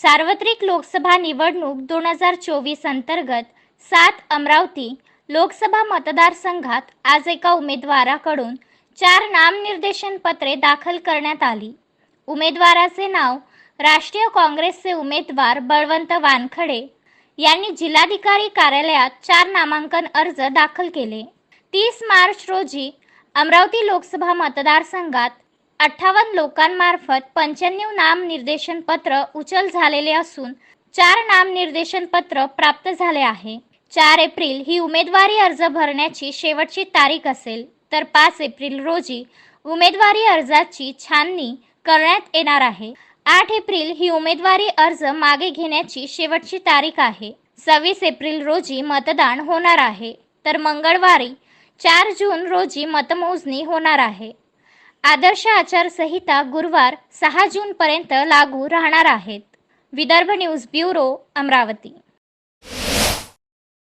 सार्वत्रिक लोकसभा निवडणूक दोन हजार चोवीस अंतर्गत सात अमरावती लोकसभा मतदारसंघात आज एका उमेदवाराकडून चार नामनिर्देशन पत्रे दाखल करण्यात आली. उमेदवाराचे नाव राष्ट्रीय काँग्रेसचे उमेदवार बळवंत वानखडे यांनी जिल्हाधिकारी कार्यालयात चार नामांकन अर्ज दाखल केले. तीस मार्च रोजी अमरावती लोकसभा मतदारसंघात अठ्ठावन्न लोकांमार्फत पंच्याण्णव नामनिर्देशन पत्र उचल झालेले असून चार नामनिर्देशन पत्र प्राप्त झाले आहे. चार एप्रिल ही उमेदवारी अर्ज भरण्याची शेवटची तारीख असेल तर पाच एप्रिल रोजी उमेदवारी अर्जाची छाननी करण्यात येणार आहे. आठ एप्रिल ही उमेदवारी अर्ज मागे घेण्याची शेवटची तारीख आहे. सव्वीस एप्रिल रोजी मतदान होणार आहे तर मंगळवारी चार जून रोजी मतमोजणी होणार आहे. आदर्श आचारसंहिता गुरुवार सहा जूनपर्यंत लागू राहणार आहेत. Vidarbha news bureau Amravati.